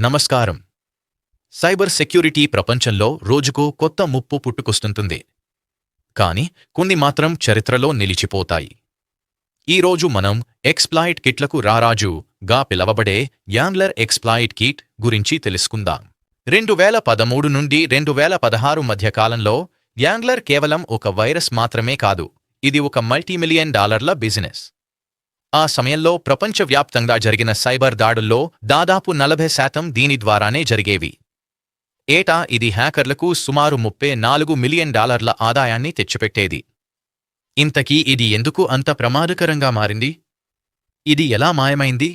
నమస్కారం. Cyber security ప్రపంచంలో రోజుకో కొత్త ముప్పు పుట్టుకొస్తుంటుంది. కాని కొన్ని మాత్రం చరిత్రలో నిలిచిపోతాయి. ఈరోజు మనం ఎక్స్ప్లాయిట్ కిట్లకు రారాజు గా పిలవబడే యాంగ్లర్ ఎక్స్ప్లాయిట్ కిట్ గురించి తెలుసుకుందాం. రెండు వేల పదమూడు నుండి రెండు వేల పదహారు మధ్య కాలంలో యాంగ్లర్ కేవలం ఒక వైరస్ మాత్రమే కాదు ఇది ఒక మల్టీమిలియన్ డాలర్ల బిజినెస్. ఆ సమయంలో ప్రపంచవ్యాప్తంగా జరిగిన సైబర్ దాడుల్లో దాదాపు నలభై శాతం దీని ద్వారానే జరిగేవి. ఏటా ఇది హ్యాకర్లకు సుమారు ముప్పై నాలుగు మిలియన్ డాలర్ల ఆదాయాన్ని తెచ్చిపెట్టేది. ఇంతకీ ఇది ఎందుకు అంత ప్రమాదకరంగా మారింది? ఇది ఎలా మాయమైంది?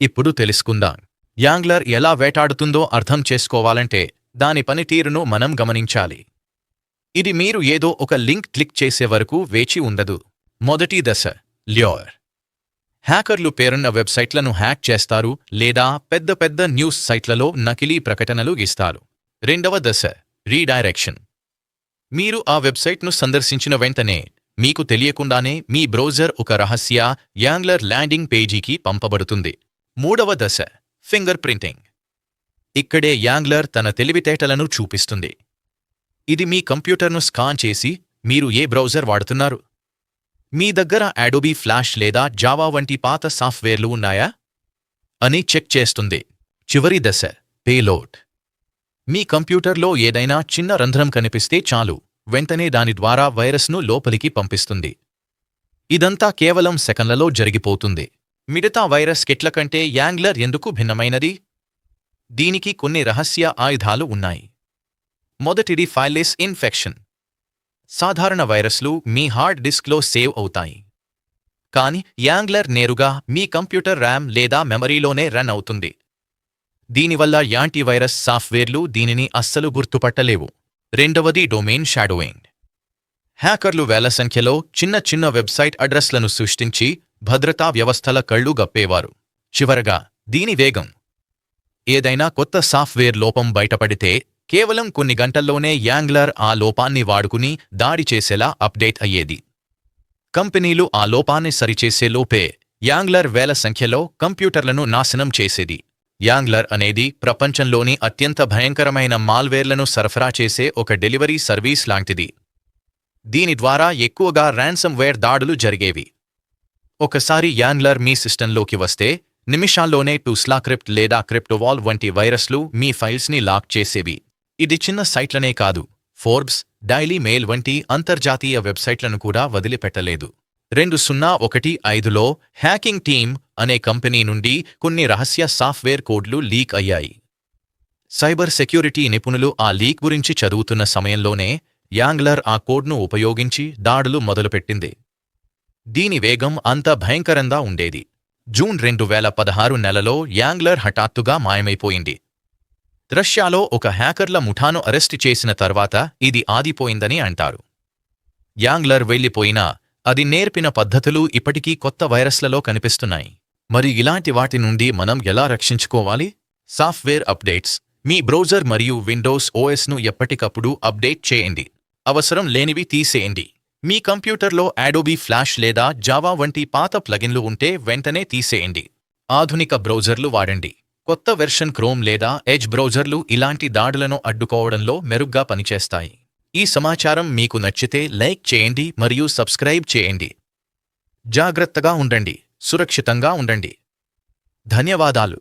ఇప్పుడు తెలుసుకుందాం. యాంగ్లర్ ఎలా వేటాడుతుందో అర్థం చేసుకోవాలంటే దాని పనితీరును మనం గమనించాలి. ఇది మీరు ఏదో ఒక లింక్ క్లిక్ చేసే వరకు వేచి ఉండదు. మొదటి దశ ల్యోర్. హ్యాకర్లు పేరున్న వెబ్సైట్లను హ్యాక్ చేస్తారు లేదా పెద్ద పెద్ద న్యూస్ సైట్లలో నకిలీ ప్రకటనలు ఇస్తారు. రెండవ దశ రీడైరెక్షన్. మీరు ఆ వెబ్సైట్ను సందర్శించిన వెంటనే మీకు తెలియకుండానే మీ బ్రౌజర్ ఒక రహస్య యాంగ్లర్ ల్యాండింగ్ పేజీకి పంపబడుతుంది. మూడవ దశ ఫింగర్ ప్రింటింగ్. ఇక్కడే యాంగ్లర్ తన తెలివితేటలను చూపిస్తుంది. ఇది మీ కంప్యూటర్ను స్కాన్ చేసి మీరు ఏ బ్రౌజర్ వాడుతున్నారు? మీ దగ్గర అడోబీ ఫ్లాష్ లేదా జావా వంటి పాత సాఫ్ట్వేర్లు ఉన్నాయా? అని చెక్ చేస్తుంది. చివరి దశ పేలోడ్. మీ కంప్యూటర్లో ఏదైనా చిన్న రంధ్రం కనిపిస్తే చాలు. వెంటనే దాని ద్వారా వైరస్ను లోపలికి పంపిస్తుంది. ఇదంతా కేవలం సెకన్లలో జరిగిపోతుంది. మిగతా వైరస్ కిట్ల కంటే యాంగ్లర్ ఎందుకు భిన్నమైనది? దీనికి కొన్ని రహస్య ఆయుధాలు ఉన్నాయి. మొదటిది ఫైలెస్ ఇన్ఫెక్షన్. సాధారణ వైరస్లు మీ హార్డ్ డిస్క్లో సేవ్ అవుతాయి. కాని యాంగ్లర్ నేరుగా మీ కంప్యూటర్ ర్యామ్ లేదా మెమరీలోనే రన్ అవుతుంది. దీనివల్ల యాంటీవైరస్ సాఫ్ట్వేర్లు దీనిని అస్సలు గుర్తుపట్టలేవు. రెండవది డొమైన్ షాడోయింగ్. హ్యాకర్లు వేల సంఖ్యలో చిన్న చిన్న వెబ్సైట్ అడ్రస్లను సృష్టించి భద్రతా వ్యవస్థల కళ్ళు గప్పేవారు. చివరగా దీని వేగం. ఏదైనా కొత్త సాఫ్ట్వేర్ లోపం బయటపడితే కేవలం కొన్ని గంటల్లోనే యాంగ్లర్ ఆ లోపాన్ని వాడుకుని దాడి చేసేలా అప్డేట్ అయ్యేది. కంపెనీలు ఆ లోపాన్ని సరిచేసే లోపే యాంగ్లర్ వేల సంఖ్యలో కంప్యూటర్లను నాశనం చేసేది. యాంగ్లర్ అనేది ప్రపంచంలోని అత్యంత భయంకరమైన మాల్వేర్లను సరఫరా చేసే ఒక డెలివరీ సర్వీస్ లాంటిది. దీని ద్వారా ఎక్కువగా ర్యాన్సమ్వేర్ దాడులు జరిగేవి. ఒకసారి యాంగ్లర్ మీ సిస్టంలోకి వస్తే నిమిషాల్లోనే టూస్లాక్రిప్ట్ లేదా క్రిప్టోవాల్ వంటి వైరస్లు మీ ఫైల్స్ని లాక్ చేసేవి. ఇది చిన్న సైట్లనే కాదు. ఫోర్బ్స్ డైలీ మెయిల్ వంటి అంతర్జాతీయ వెబ్సైట్లను కూడా వదిలిపెట్టలేదు. రెండు సున్నా ఒకటి ఐదులో హ్యాకింగ్ టీమ్ అనే కంపెనీ నుండి కొన్ని రహస్య సాఫ్ట్వేర్ కోడ్లు లీక్ అయ్యాయి. సైబర్ సెక్యూరిటీ నిపుణులు ఆ లీక్ గురించి చదువుతున్న సమయంలోనే యాంగ్లర్ ఆ కోడ్ను ఉపయోగించి దాడులు మొదలుపెట్టింది. దీని వేగం అంత భయంకరంగా ఉండేది. జూన్ రెండు వేల పదహారు నెలలో యాంగ్లర్ హఠాత్తుగా మాయమైపోయింది. రష్యాలో ఒక హ్యాకర్ల ముఠాను అరెస్టు చేసిన తర్వాత ఇది ఆదిపోయిందని అంటారు. యాంగ్లర్ వెళ్ళిపోయినా అది నేర్పిన పద్ధతులు ఇప్పటికీ కొత్త వైరస్లలో కనిపిస్తున్నాయి. మరి ఇలాంటి వాటి నుండి మనం ఎలా రక్షించుకోవాలి? Software updates. మీ బ్రౌజర్ మరియు విండోస్ ఓఎస్ను ఎప్పటికప్పుడు అప్డేట్ చేయండి. అవసరం లేనివి తీసేయండి. మీ కంప్యూటర్లో యాడోబీ ఫ్లాష్ లేదా జావా వంటి పాత ప్లగిన్లు ఉంటే వెంటనే తీసేయండి. ఆధునిక బ్రౌజర్లు వాడండి. కొత్త వెర్షన్ క్రోమ్ లేదా ఎడ్జ్ బ్రౌజర్లు ఇలాంటి దాడులను అడ్డుకోవడంలో మెరుగ్గా పనిచేస్తాయి. ఈ సమాచారం మీకు నచ్చితే లైక్ చేయండి మరియు సబ్స్క్రైబ్ చేయండి. జాగ్రత్తగా ఉండండి సురక్షితంగా ఉండండి. ధన్యవాదాలు.